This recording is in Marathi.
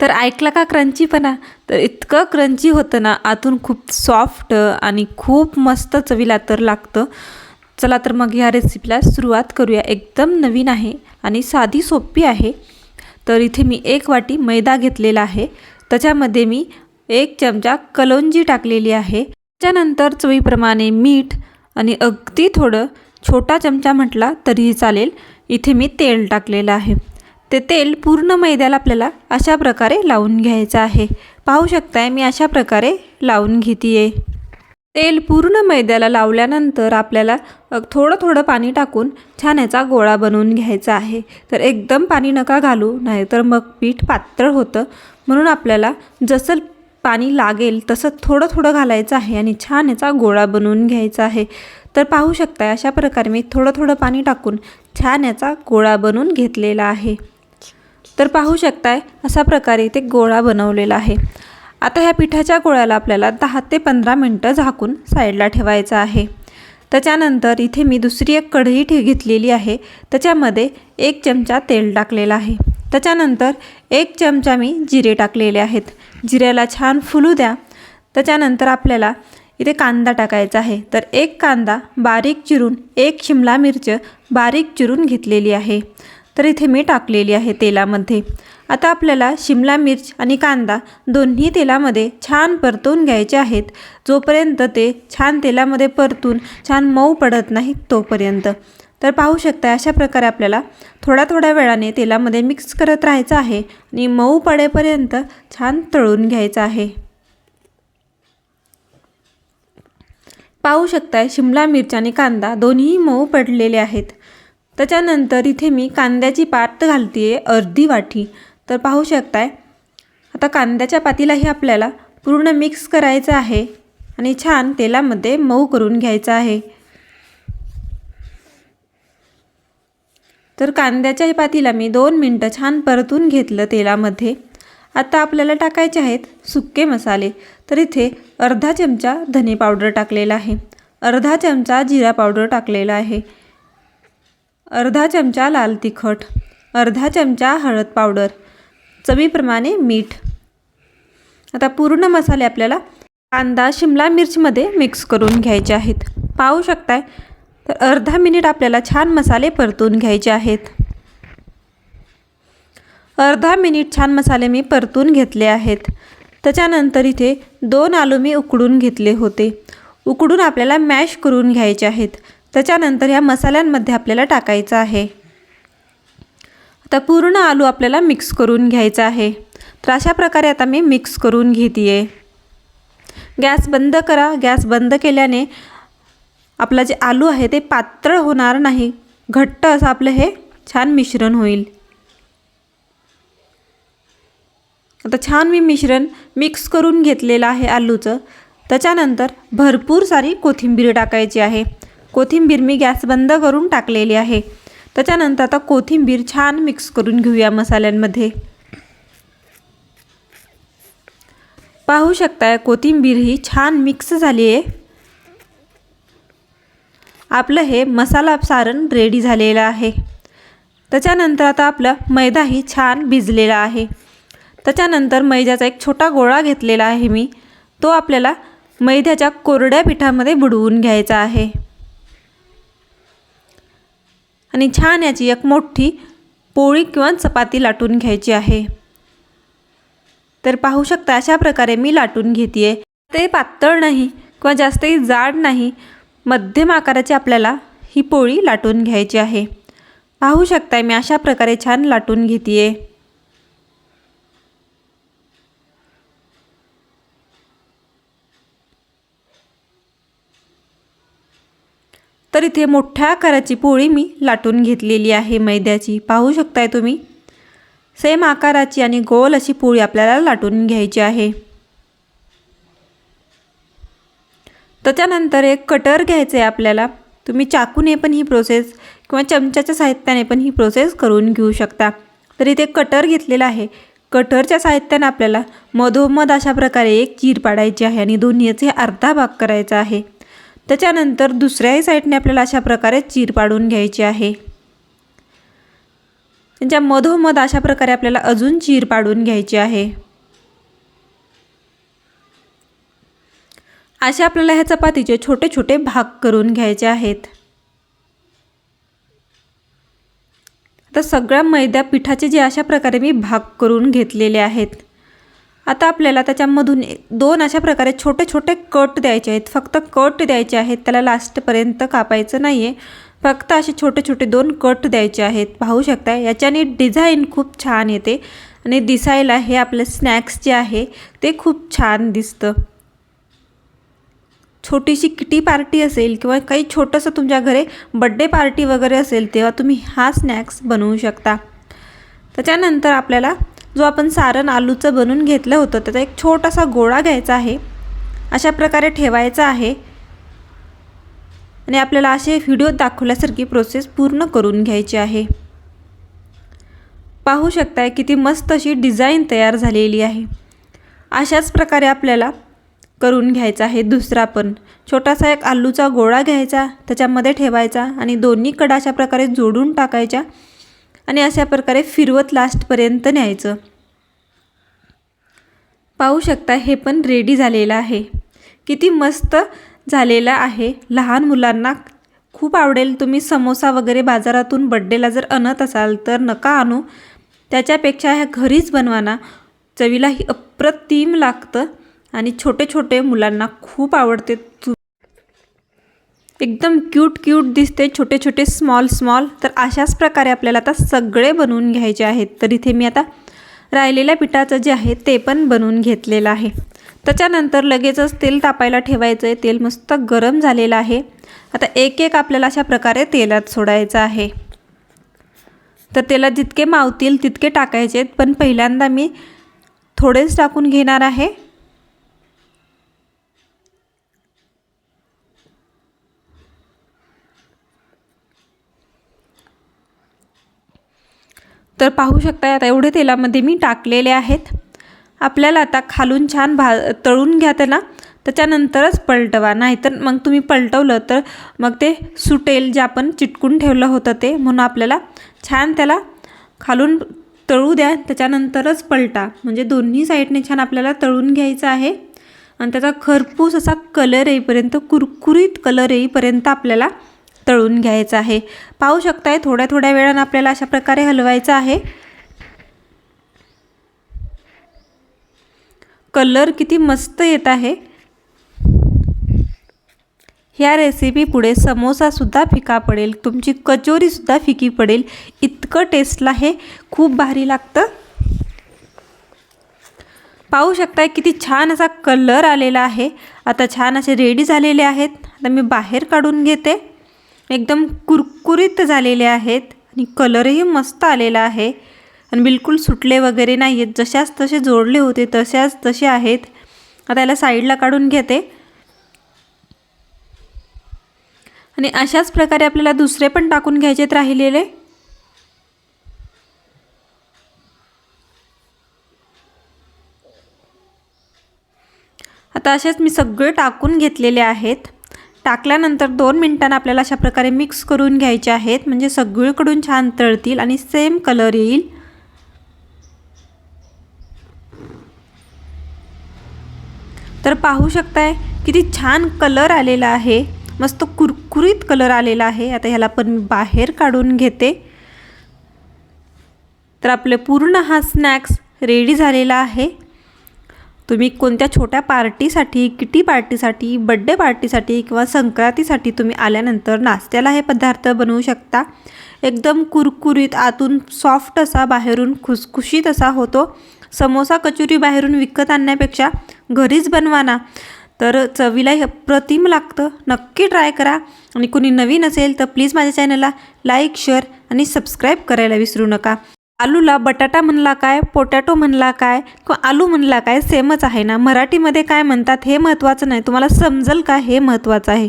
तर ऐकला का क्रंचीपणा? तर इतकं क्रंची होतं ना आतून खूप सॉफ्ट आणि खूप मस्त चवीला तर लागतं. चला तर मग ह्या रेसिपीला सुरुवात करूया. एकदम नवीन आहे आणि साधी सोपी आहे. तर इथे मी एक वाटी मैदा घेतलेला आहे. त्याच्यामध्ये मी एक चमचा कलोंजी टाकलेली आहे. त्याच्यानंतर चवीप्रमाणे मीठ आणि अगदी थोडं छोटा चमचा म्हटला तरीही चालेल. इथे मी तेल टाकलेलं आहे. ते तेल पूर्ण मैद्याला आपल्याला अशा प्रकारे लावून घ्यायचं आहे. पाहू शकताय मी अशा प्रकारे लावून घेते आहे तेल पूर्ण मैद्याला लावल्यानंतर आपल्याला थोडं थोडं पाणी टाकून छान याचा गोळा बनवून घ्यायचा आहे. तर एकदम पाणी नका घालू नाहीतर मग पीठ पातळ होतं. म्हणून आपल्याला जसं पाणी लागेल तसं थोडं थोडं घालायचं आहे आणि छान याचा गोळा बनवून घ्यायचा आहे. तर पाहू शकताय अशा प्रकारे मी थोडं थोडं पाणी टाकून छान याचा गोळा बनवून घेतलेला आहे. तर पाहू शकताय अशा प्रकारे इथे गोळा बनवलेला आहे. आता ह्या पिठाच्या गोळ्याला आपल्याला दहा ते पंधरा मिनटं झाकून साईडला ठेवायचं आहे. त्याच्यानंतर इथे मी दुसरी एक कढई ठे घेतलेली आहे. त्याच्यामध्ये एक चमचा तेल टाकलेलं आहे. त्याच्यानंतर एक चमचा मी जिरे टाकलेले आहेत. जिऱ्याला छान फुलू द्या. त्याच्यानंतर आपल्याला इथे कांदा टाकायचा आहे. तर एक कांदा बारीक चिरून एक शिमला मिरच बारीक चिरून घेतलेली आहे. तर इथे मी टाकलेली आहे तेलामध्ये. आता आपल्याला शिमला मिर्च आणि कांदा दोन्ही तेलामध्ये छान परतून घ्यायचे आहेत. जोपर्यंत ते छान तेलामध्ये परतून छान मऊ पडत नाहीत तोपर्यंत. तर पाहू शकता अशा प्रकारे आपल्याला थोड्या थोड्या वेळाने तेलामध्ये मिक्स करत राहायचं आहे आणि मऊ पडेपर्यंत छान तळून घ्यायचं आहे. पाहू शकताय शिमला मिरची आणि कांदा दोन्ही मऊ पडलेले आहेत. त्याच्यानंतर इथे मी कांद्याची पात घालते आहे अर्धी वाटी. तर पाहू शकताय आता कांद्याच्या पातीलाही आपल्याला पूर्ण मिक्स करायचं आहे आणि छान तेलामध्ये मऊ करून घ्यायचं आहे. तर कांद्याच्या पातीला मी दोन मिनटं छान परतून घेतलं तेलामध्ये. आता आपल्याला टाकायचे आहेत सुक्के मसाले. तर इथे अर्धा चमचा धने पावडर टाकलेला आहे. अर्धा चमचा जिरा पावडर टाकलेला आहे. अर्धा चमचा लाल तिखट अर्धा चमचा हळद पावडर चवीप्रमाणे मीठ. आता पूर्ण मसाले आपल्याला कांदा शिमला मिरचीमध्ये मिक्स करून घ्यायचे आहेत. पाहू शकताय तर अर्धा मिनिट आपल्याला छान मसाले परतून घ्यायचे आहेत. अर्धा मिनिट छान मसाले मी परतून घेतले आहेत. त्याच्यानंतर इथे दोन आलू मी उकडून घेतले होते. उकडून आपल्याला मॅश करून घ्यायचे आहेत. त्याच्यानंतर ह्या मसाल्यांमध्ये आपल्याला टाकायचं आहे. आता पूर्ण आलू आपल्याला मिक्स करून घ्यायचा आहे. तर अशा प्रकारे आता मी मिक्स करून घेते गॅस बंद करा. गॅस बंद केल्याने आपलं जे आलू आहे ते पातळ होणार नाही. घट्ट असं आपलं हे छान मिश्रण होईल. आता छान मी मिश्रण मिक्स करून घेतलेलं आहे आलूचं. त्याच्यानंतर भरपूर सारी कोथिंबीर टाकायची आहे. कोथिंबीर मी गॅस बंद करून टाकलेली आहे. त्याच्यानंतर आता कोथिंबीर छान मिक्स करून घेऊया मसाल्यांमध्ये. पाहू शकताय कोथिंबीर ही छान मिक्स झाली आहे आपलं हे मसाला सारण रेडी झालेलं आहे. त्याच्यानंतर आता आपलं मैदाही छान भिजलेला आहे. त्याच्यानंतर मैद्याचा एक छोटा गोळा घेतलेला आहे मी. तो आपल्याला मैद्याच्या कोरड्या पिठामध्ये बुडवून घ्यायचा आहे. आणि छान याची एक मोठी पोळी किंवा चपाती लाटून घ्यायची आहे. तर पाहू शकता अशा प्रकारे मी लाटून घेते आहे ते पातळ नाही किंवा जास्तही जाड नाही मध्यम आकाराची आपल्याला ही पोळी लाटून घ्यायची आहे. पाहू शकता मी अशा प्रकारे छान लाटून घेते तर इथे मोठ्या आकाराची पोळी मी लाटून घेतलेली आहे मैद्याची. पाहू शकताय तुम्ही? सेम आकाराची आणि गोल अशी पोळी आपल्याला लाटून घ्यायची आहे. त्याच्यानंतर एक कटर घ्यायचं आहे आपल्याला. तुम्ही चाकूने पण ही प्रोसेस किंवा चमच्याच्या साहित्याने पण ही प्रोसेस करून घेऊ शकता. तर इथे कटर घेतलेला आहे. कटरच्या साहित्याने आपल्याला मधोमध अशा प्रकारे एक चीर पाडायची आहे आणि दोन्हीचे अर्धा भाग करायचा आहे. त्याच्यानंतर दुसऱ्याही साईडने आपल्याला अशा प्रकारे चीर पाडून घ्यायची आहे. त्यांच्या मधोमध अशा प्रकारे आपल्याला अजून चीर पाडून घ्यायची आहे. असे आपल्याला ह्या चपातीचे छोटे छोटे भाग करून घ्यायचे आहेत. आता सगळ्या मैद्या पिठाचे जे अशा प्रकारे मी भाग करून घेतलेले आहेत. आता आपल्याला त्याच्यामधून दोन अशा प्रकारे छोटे छोटे कट द्यायचे आहेत. फक्त कट द्यायचे आहेत. त्याला लास्टपर्यंत कापायचं नाही आहे फक्त असे छोटे छोटे दोन कट द्यायचे आहेत. पाहू शकता याच्याने डिझाईन खूप छान येते आणि दिसायला हे आपलं स्नॅक्स जे आहे ते खूप छान दिसतं. छोटीशी किटी पार्टी असेल किंवा काही छोटंसं तुमच्या घरी बड्डे पार्टी वगैरे असेल तेव्हा तुम्ही हा स्नॅक्स बनवू शकता. त्याच्यानंतर आपल्याला जो आपण सारण आलूचं बनवून घेतलं होतं त्याचा एक छोटासा गोळा घ्यायचा आहे. अशा प्रकारे ठेवायचा आहे. आणि आपल्याला असे व्हिडिओ दाखवल्यासारखी प्रोसेस पूर्ण करून घ्यायची आहे. पाहू शकताय किती मस्त अशी डिझाईन तयार झालेली आहे. अशाच प्रकारे आपल्याला करून घ्यायचा आहे दुसरा पण. छोटासा एक आलूचा गोळा घ्यायचा त्याच्यामध्ये ठेवायचा आणि दोन्ही कडा अशा प्रकारे जोडून टाकायच्या. आणि अशा प्रकारे फिरवत लास्टपर्यंत न्यायचं. पाहू शकता हे पण रेडी झालेलं आहे. किती मस्त झालेलं आहे. लहान मुलांना खूप आवडेल. तुम्ही समोसा वगैरे बाजारातून बड्डेला जर आणत असाल तर नका आणू. त्याच्यापेक्षा ह्या घरीच बनवाना चवीलाही अप्रतिम लागतं आणि छोटे छोटे मुलांना खूप आवडते. तु एकदम क्यूट क्यूट दिसते छोटे छोटे स्मॉल स्मॉल तर अशाच प्रकारे आपल्याला आता सगळे बनवून घ्यायचे आहेत. तर इथे मी आता राहिलेल्या पिठाचं जे आहे ते पण बनवून घेतलेलं आहे. त्याच्यानंतर लगेचच तेल तापायला ठेवायचं आहे तेल मस्त गरम झालेलं आहे. आता एक एक आपल्याला अशा प्रकारे तेलात सोडायचं आहे. तर तेलात जितके मावतील तितके टाकायचे आहेत पण पहिल्यांदा मी थोडेच टाकून घेणार आहे. तर पाहू शकता आता एवढे तेलामध्ये मी टाकलेले आहेत. आपल्याला आता खालून छान भा तळून घ्या त्याला. त्याच्यानंतरच पलटवा. नाहीतर मग तुम्ही पलटवलं तर मग ते सुटेल जे आपण चिटकून ठेवलं होतं ते. म्हणून आपल्याला छान त्याला खालून तळू द्या. त्याच्यानंतरच पलटा. म्हणजे दोन्ही साईडने छान आपल्याला तळून घ्यायचं आहे. आणि त्याचा खरपूस असा कलर येईपर्यंत कुरकुरीत कलर येईपर्यंत आपल्याला तळून घ्यायचं आहे. पाहू शकताय थोड्या थोड्या वेळानं आपल्याला अशा प्रकारे हलवायचं आहे. कलर किती मस्त येत आहे. ह्या रेसिपी पुढे समोसासुद्धा फिका पडेल. तुमची कचोरीसुद्धा फिकी पडेल. इतकं टेस्टला हे खूप भारी लागतं. पाहू शकताय किती छान असा कलर आलेला आहे. आता छान असे रेडी झालेले आहेत. आता मी बाहेर काढून घेते. एकदम कुरकुरीत झालेले आहेत आणि कलरही मस्त आलेला आहे. आणि बिलकुल सुटले वगैरे नाही आहेत जशाच तसे जोडले होते तशाच तसे आहेत. आता याला साईडला काढून घेते. आणि अशाच प्रकारे आपल्याला दुसरे पण टाकून घ्यायचेत राहिलेले. आता असेच मी सगळे टाकून घेतलेले आहेत. टाकल्यानंतर दोन मिनटांना आपल्याला अशा प्रकारे मिक्स करून घ्यायचे आहेत. म्हणजे सगळीकडून छान तळतील आणि सेम कलर येईल. तर पाहू शकताय किती छान कलर आलेला आहे. मस्त कुरकुरीत कलर आलेला आहे. आता ह्याला पण मी बाहेर काढून घेते. तर आपले पूर्ण हा स्नॅक्स रेडी झालेला आहे. तुम्ही कोणत्या छोट्या पार्टीसाठी किटी पार्टीसाठी बड्डे पार्टीसाठी किंवा संक्रांतीसाठी तुम्ही आल्यानंतर नाश्त्याला हे पदार्थ बनवू शकता? एकदम कुरकुरीत आतून सॉफ्ट असा बाहेरून खुसखुशीत असा होतो. समोसा कचोरी बाहेरून विकत आणण्यापेक्षा घरीच बनवा ना. तर चवीला अप्रतिम लागतं. नक्की ट्राय करा. आणि कुणी नवीन असेल तर प्लीज माझ्या चॅनलला लाईक शेअर आणि सबस्क्राईब करायला विसरू नका. आलूला बटाटा म्हणला काय पोटॅटो म्हणला काय किंवा आलू म्हणला काय सेमच आहे ना? मराठीमध्ये काय म्हणतात हे महत्त्वाचं नाही. तुम्हाला समजेल का हे महत्त्वाचं आहे?